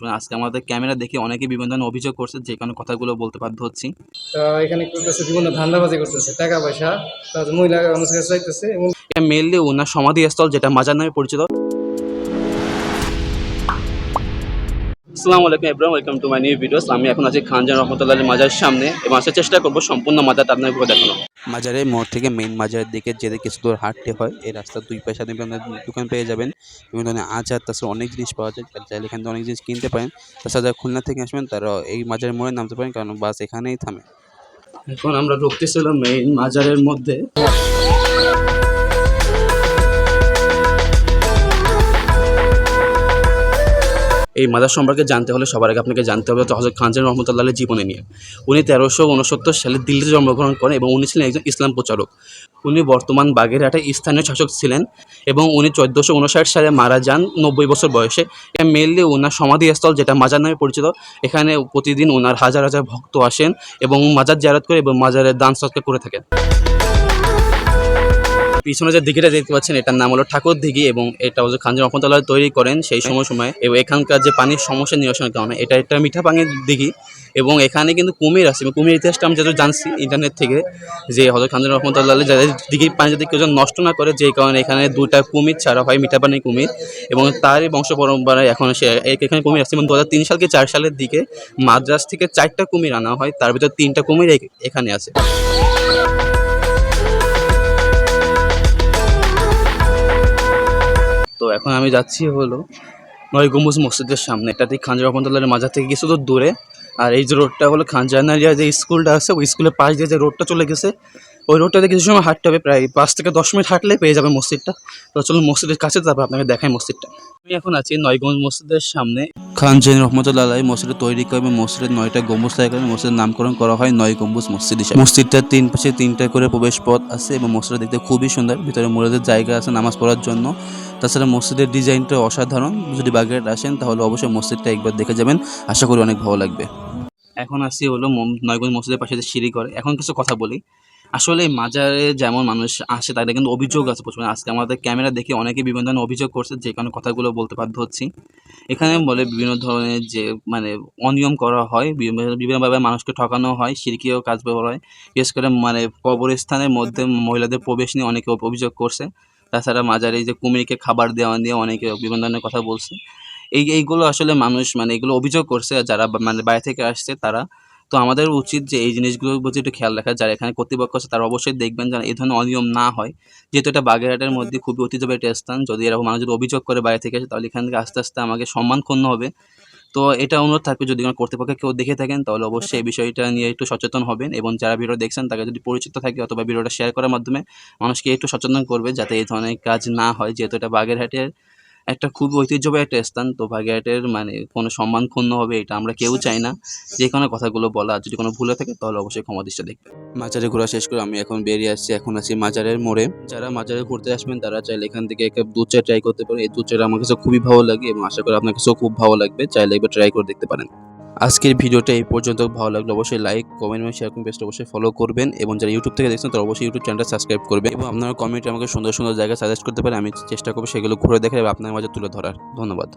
মানে আজকে আমাদের ক্যামেরা দেখে অনেকে বিভিন্ন ধরনের অভিযোগ করছে যে কারণে কথাগুলো বলতে বাধ্য হচ্ছি। এখানে করতেছে বিভিন্ন ধান্দাবাজি করতেছে টাকা পয়সা মহিলা মানুষের কাছে চাইতেছে মেনলি ওনার সমাধিস্থল যেটা মাজার নামে পরিচিত। আসসালামু আলাইকুম Ebrahim welcome to my new videos. আমি এখন আছি খানজান রহমতুল্লাহ মাজার সামনে। এবং আসার চেষ্টা করব সম্পূর্ণ মাজারটা আপনাকে ঘুরে দেখানো মাজারের মোড় থেকে মেইন মাজারের দিকে যেতে কিছু দূর হাঁটতে হয়। এই রাস্তার দুই পাশে আপনি আপনার দোকান পেয়ে যাবেন। বিভিন্ন ধরনের আচার তাছাড়া অনেক জিনিস পাওয়া যায়। চাইলে এখান থেকে অনেক জিনিস কিনতে পারেন। তাছাড়া যারা খুলনা থেকে আসবেন তারা এই মাজারের মোড়ে নামতে পারেন। কারণ বাস এখানেই থামে। এখন আমরা ঢুকতেছিলাম মেইন মাজারের মধ্যে। এই মাজার সম্পর্কে জানতে হলে সবার আগে আপনাকে জানতে হবে হজরত খানজান রহমতুল্লাহ জীবনে নিয়ে। উনি তেরোশো উনসত্তর সালে দিল্লিতে জন্মগ্রহণ করেন এবং উনি ছিলেন একজন ইসলাম প্রচারক। উনি বর্তমান বাগেরহাটে স্থানীয় শাসক ছিলেন এবং উনি চোদ্দোশো উনষাট সালে মারা যান নব্বই বছর বয়সে। মেনলি ওনার সমাধিস্থল যেটা মাজার নামে পরিচিত। এখানে প্রতিদিন ওনার হাজার হাজার ভক্ত আসেন এবং মাজার জারাত করে এবং মাজারের দান সৎকার করে থাকেন। পিছনে যে দিঘিটা দেখতে পাচ্ছেন এটার নাম হলো ঠাকুর দিঘি এবং এটা হচ্ছে খানজান রহমতুল্লাহ তৈরি করেন সেই সময় সময়। এবং এখানকার যে পানির সমস্যা নিরসনের কারণে এটা একটা মিঠা পানির দিঘি এবং এখানে কিন্তু কুমির আছে। এবং কুমির ইতিহাসটা আমি যত জানছি ইন্টারনেট থেকে যে হজরত খানজান রহমতুল্লাহ যাদের দিঘির পানি যদি কেউ যেন নষ্ট না করে যে কারণে এখানে দুটা কুমির ছাড়া হয় মিঠা পানির কুমির এবং তারই বংশ পরম্পরায় এখন সে এখানে কুমির আসছে এবং দু হাজার তিন সাল কি চার সালের দিকে মাদ্রাস থেকে চারটা কুমির আনা হয় তার ভিতর তিনটা কুমির এখানে আছে। এখন আমি যাচ্ছি হলো নয় গম্বুজ মসজিদের সামনে। এটাতে খানজার রহমতুল্লাহের মাজার থেকে কিছু তো দূরে। আর এই যে রোডটা হলো খানজানারিয়া যে স্কুলটা আছে, ওই স্কুলের পাশ দিয়ে যে রোডটা চলে গেছে, ওই রোডটাতে কিছু সময় হাঁটতে হবে, প্রায় পাঁচ থেকে দশ মিনিট হাঁটলে পেয়ে যাবে মসজিদটা। তো চলুন মসজিদের কাছে তারপর আপনাকে দেখাই মসজিদটা। আমি এখন আছি নয়গঞ্জ মসজিদের সামনে। খান জৈন রহমতুল্লাহ মসজিদে তৈরি করে মসজিদের নয়টা গম্বুজ থাকে এবং মসজিদের নামকরণ করা হয় নয় গম্বুজ মসজিদ। হিসাবে মসজিদটার তিন পাশে তিনটা করে প্রবেশ পথ আছে এবং মসজিদটা দেখতে খুবই সুন্দর। ভিতরে মোড়াদের জায়গা আছে নামাজ পড়ার জন্য। তাছাড়া মসজিদের ডিজাইনটা অসাধারণ। যদি বাগেরহাট আসেন, তাহলে অবশ্যই মসজিদটা একবার দেখে যাবেন। আশা করি অনেক ভালো লাগবে। এখন আসি হলো নয়গঞ্জ মসজিদের পাশে যে সিঁড়ি করে এখন কিছু কথা বলি। আসলে মাজারে যেমন মানুষ আসে, তাদের কিন্তু অভিযোগ আছে প্রচুর। আজকে আমাদের ক্যামেরা দেখে অনেকে বিভিন্ন ধরনের অভিযোগ করছে, যে কারণে কথাগুলো বলতে বাধ্য হচ্ছি। এখানে বলে বিভিন্ন ধরনের যে মানে অনিয়ম করা হয়, বিভিন্ন- বিভিন্নভাবে মানুষকে ঠকানো হয় সিরকিও কাজ ব্যবহার হয়। বিশেষ করে মানে কবরস্থানের মধ্যে মহিলাদের প্রবেশ নিয়ে অনেকে অভিযোগ করছে। তাছাড়া মাজারে যে কুমিরকে খাবার দেওয়া নিয়ে অনেকে বিভিন্ন ধরনের কথা বলছে। এই, এইগুলো আসলে মানুষ মানে এগুলো অভিযোগ করছে যারা মানে বাইরে থেকে আসছে তারা। তো আমাদের উচিত যে এই জিনিসগুলোর প্রতি একটু খেয়াল রাখা। যারা এখানে কর্তৃপক্ষ আছে তারা অবশ্যই দেখবেন যেন এই ধরনের অনিয়ম না হয়। যেহেতু এটা বাগেরহাটের মধ্যে খুবই ঐতিহ্যবাহী একটা স্থান। যদি এরকম মানুষ অভিযোগ করে বাইরে থেকে আসে তাহলে এখান থেকে আস্তে আস্তে আমাকে সম্মান ক্ষুণ্ণ হবে। তো এটা অনুরোধ থাকবে যদি কোনো কর্তৃপক্ষ কেউ দেখে থাকেন, তাহলে অবশ্যই এই বিষয়টা নিয়ে একটু সচেতন হবেন এবং যারা ভিডিও দেখছেন, তাকে যদি পরিচিত থাকে অথবা ভিডিওটা শেয়ার করার মাধ্যমে, মানুষকে একটু সচেতন করবে যাতে এই ধরনের কাজ না হয়, যেহেতু এটা বাগেরহাটের একটা খুব ঐতিহ্যবাহী একটা স্থান তো বাগেরহাটের মানে কোনো সম্মান ক্ষুণ্ণ হবে, এটা আমরা কেউ চাই না। যে কোনো কথাগুলো বলা, যদি কোনো ভুলে থাকে, তাহলে অবশ্যই ক্ষমা দৃষ্টি দেখবে মাজারে ঘোরা শেষ করে আমি এখন বেরিয়ে আসছি, এখন আছি মাজারের মোড়ে। যারা মাজারে ঘুরতে আসবেন, তারা চাইলে এখান থেকে একটা দুধ চা ট্রাই করতে পারেন। এই দুধ চাটা আমার কাছে খুবই ভালো লাগে এবং আশা করি আপনার কাছেও খুব ভালো লাগবে। চাইলে একবার ট্রাই করে দেখতে পারেন। আজকের ভিডিওটা এই পর্যন্ত। ভালো লাগলে অবশ্যই লাইক কমেন্ট এবং শেয়ার করুন। অবশ্যই ফলো করবেন এবং যারা ইউটিউব থেকে দেখছেন, তারা অবশ্যই ইউটিউব চ্যানেলটা সাবস্ক্রাইব করবেন এবং আপনারা কমেন্টে আমাকে সুন্দর সুন্দর জায়গা সাজেস্ট করতে পারেন, আমি চেষ্টা করব সেগুলো ঘুরে দেখে আপনার মাঝে তুলে ধরার। ধন্যবাদ।